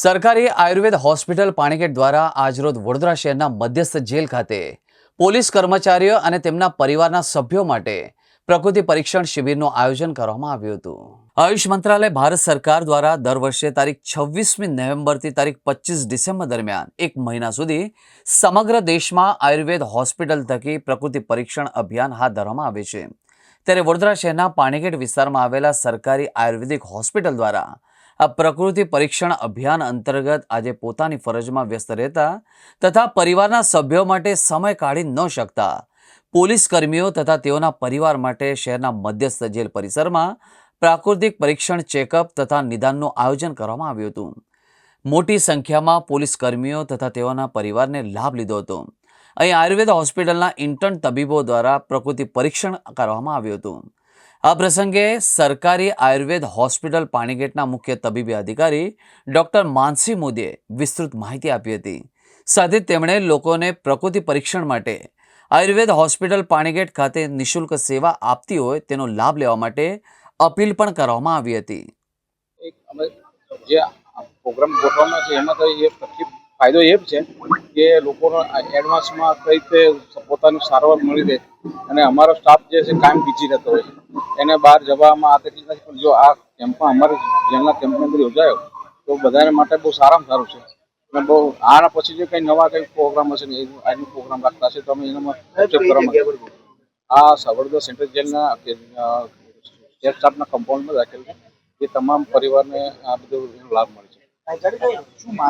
સરકારી આયુર્વેદ હોસ્પિટલ પાણીગેટ દ્વારા આજરોજ વડોદરા શહેરના મધ્યસ્થ જેલ ખાતે પોલીસ કર્મચારીઓ અને તેમના પરિવારના સભ્યો માટે પ્રકૃતિ પરીક્ષણ શિબિરનું આયોજન કરવામાં આવ્યું હતું. આયુષ મંત્રાલય ભારત સરકાર દ્વારા દર વર્ષે તારીખ છવ્વીસમી નવેમ્બરથી તારીખ પચીસ ડિસેમ્બર દરમિયાન એક મહિના સુધી સમગ્ર દેશમાં આયુર્વેદ હોસ્પિટલ થકી પ્રકૃતિ પરીક્ષણ અભિયાન હાથ ધરવામાં આવે છે. ત્યારે વડોદરા શહેરના પાણીગેટ વિસ્તારમાં આવેલા સરકારી આયુર્વેદિક હોસ્પિટલ દ્વારા આ પ્રકૃતિ પરીક્ષણ અભિયાન અંતર્ગત આજે પોતાની ફરજમાં વ્યસ્ત રહેતા તથા પરિવારના સભ્યો માટે સમય કાઢી ન શકતા. પોલીસ કર્મીઓ તથા તેઓના પરિવાર માટે શહેરના મધ્યસ્થ જેલ પરિસરમાં પ્રાકૃતિક પરીક્ષણ ચેકઅપ તથા નિદાનનું આયોજન કરવામાં આવ્યું હતું. મોટી સંખ્યામાં પોલીસ કર્મીઓ તથા તેઓના પરિવારને લાભ લીધો હતો. અહીં આયુર્વેદ હોસ્પિટલના ઇન્ટર્ન તબીબો દ્વારા પ્રકૃતિ પરીક્ષણ કરવામાં આવ્યું હતું. આ પ્રસંગે સરકારી આયુર્વેદ હોસ્પિટલ પાણીગેટના મુખ્ય તબીબી અધિકારી ડૉક્ટર માનસી મોદીએ વિસ્તૃત માહિતી આપી હતી. સાથે તેમણે લોકોને પ્રકૃતિ પરીક્ષણ માટે આયુર્વેદ હોસ્પિટલ પાણીગેટ ખાતે નિઃશુલ્ક સેવા આપતી હોય તેનો લાભ લેવા માટે અપીલ પણ કરવામાં આવી હતી. પ્રોગ્રામ ગોઠવવામાં છે, એમાં તો એ પછી ફાયદો એ જ છે કે લોકોનો એડવાન્સમાં કઈ રીતે પોતાની સારવાર મળી રહે અને અમારો સ્ટાફ જે છે કાયમ બીજી રહેતો હોય છે. એને બહાર જવામાં આ તકલીફ નથી પણ જો આ કેમ્પમાં અમારે જેમના કેમ્પની અંદર યોજાયો તો બધાને માટે બહુ સારામાં સારું છે. અને બહુ આના પછી જે કંઈ નવા કંઈ પ્રોગ્રામ હશે ને એ આજનો પ્રોગ્રામ રાખતા હશે તો અમે એનામાં ઉપયોગ કરવા માંગીએ. આ સવર્ગ સેન્ટ્રલ જેલના અ, સ્ટાફના કમ્પાઉન્ડમાં રાખેલ છે. એ તમામ પરિવારને આ બધું લાભ મળે છે છો? છે? છો?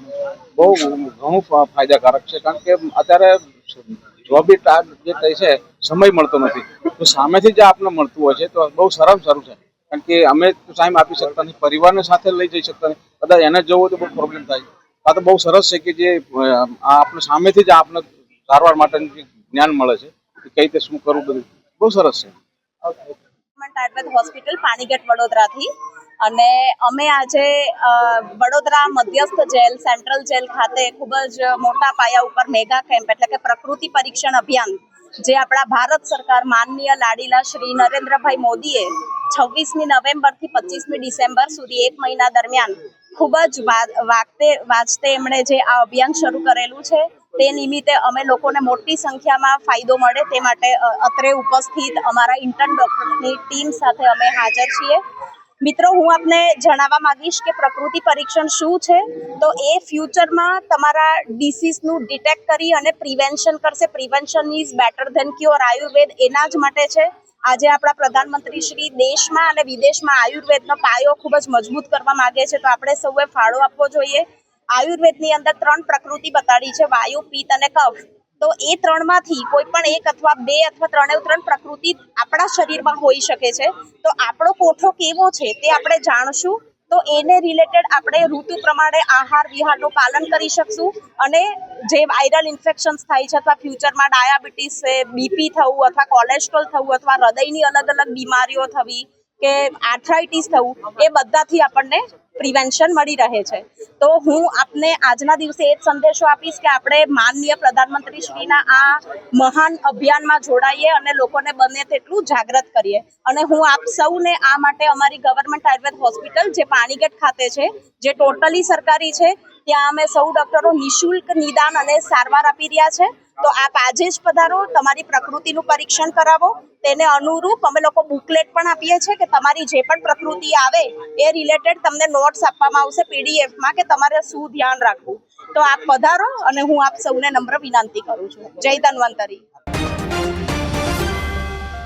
છે? બહુ ઘણું ફાયદાકારક છે, કારણ કે અત્યારે જોબી ટાઈમ જે થઈ છે, સમય મળતો નથી. તો સામેથી જે આપણને મળતું હોય છે, તો બહુ સારામાં સારું છે. કારણ કે અમે ટાઈમ આપી શકતા નથી પરિવારને સાથે લઈ જઈ શકતા નથી કદાચ એને જવું તો બહુ પ્રોબ્લેમ થાય. આ તો બહુ સરસ છે કે જે આપણે સામેથી જ આપણે સારવાર માટેનું જ્ઞાન મળે છે, કે કઈ રીતે શું કરવું બધું. બહુ સરસ છે. હોસ્પિટલ પાણીગેટ વડોદરાથી. અને અમે આજે વડોદરા મધ્યસ્થ જેલ, સેન્ટ્રલ જેલ ખાતે ખૂબ જ મોટા પાયા ઉપર મેગા કેમ્પ એટલે કે પ્રકૃતિ પરીક્ષણ અભિયાન, જે આપણા ભારત સરકાર માનનીય લાડીલા શ્રી નરેન્દ્રભાઈ મોદીએ છવ્વીસમી નવેમ્બરથી પચીસમી ડિસેમ્બર સુધી એક મહિના દરમિયાન ખૂબ જ વાગતે વાંચતે એમણે જે આ અભિયાન શરૂ કરેલું છે, તે નિમિત્તે અમે લોકોને મોટી સંખ્યામાં ફાયદો મળે તે માટે અત્રે ઉપસ્થિત અમારા ઇન્ટર્ન ડોક્ટરની ટીમ સાથે અમે હાજર છીએ. મિત્રો, હું આપને જણાવવા માંગીશ કે પ્રકૃતિ પરીક્ષણ શું છે? તો એ ફ્યુચરમાં તમારા ડિસીઝનું ડિટેક્ટ કરી અને પ્રિવેન્શન કરશે. Prevention is better than cure Ayurveda એના જ માટે છે. આજે આપણા પ્રધાનમંત્રી શ્રી દેશમાં અને વિદેશમાં આયુર્વેદનો પાયો ખૂબ જ મજબૂત કરવા માગે છે. તો આપણે સૌએ ફાળો આપવો જોઈએ. આયુર્વેદની અંદર ત્રણ પ્રકૃતિ બતાડી છે. વાયુ, પિત્ત અને કફ. તો એ ત્રણમાંથી કોઈ પણ એક અથવા બે અથવા ત્રણે ત્રણ પ્રકૃતિ આપણા શરીરમાં હોઈ શકે છે. તો આપણો કોઠો કેવો છે તે આપણે જાણશું. તો એને રિલેટેડ આપણે ઋતુ પ્રમાણે આહાર વિહારનું પાલન કરી શકશું અને જે વાયરલ ઇન્ફેક્શન્સ થાય છે અથવા ફ્યુચરમાં ડાયાબિટીસ છે બીપી થવું અથવા કોલેસ્ટ્રોલ થવું અથવા હૃદયની અલગ અલગ બીમારીઓ થવી કે આર્થરાઇટિસ થવું, એ બધાથી આપણને પ્રિવેન્શન મળી રહે છે. તો હું આપને આજના દિવસે એ જ સંદેશો આપીશ કે આપણે માનનીય પ્રધાનમંત્રી શ્રીના આ મહાન અભિયાનમાં જોડાઈએ અને લોકોને બને તેટલું જાગૃત કરીએ. અને હું આપ સૌને આ માટે અમારી ગવર્મેન્ટ આયુર્વેદ હોસ્પિટલ, જે પાણીગેટ ખાતે છે, જે ટોટલી સરકારી છે, ત્યાં અમે સૌ ડોક્ટરો નિઃશુલ્ક નિદાન અને સારવાર આપી રહ્યા છે. તો આપ આજે જ પધારો, તમારી પ્રકૃતિનું પરીક્ષણ કરાવો. તેને અનુરૂપ અમે લોકો બુકલેટ પણ આપીએ છીએ કે તમારી જે પણ પ્રકૃતિ આવે એ રિલેટેડ તમને નોટ્સ આપવામાં આવશે પીડીએફમાં કે તમારે શું ધ્યાન રાખવું. તો આપ પધારો અને હું આપ સૌને નમ્ર વિનંતી કરું છું. જય ધન્વંતરી.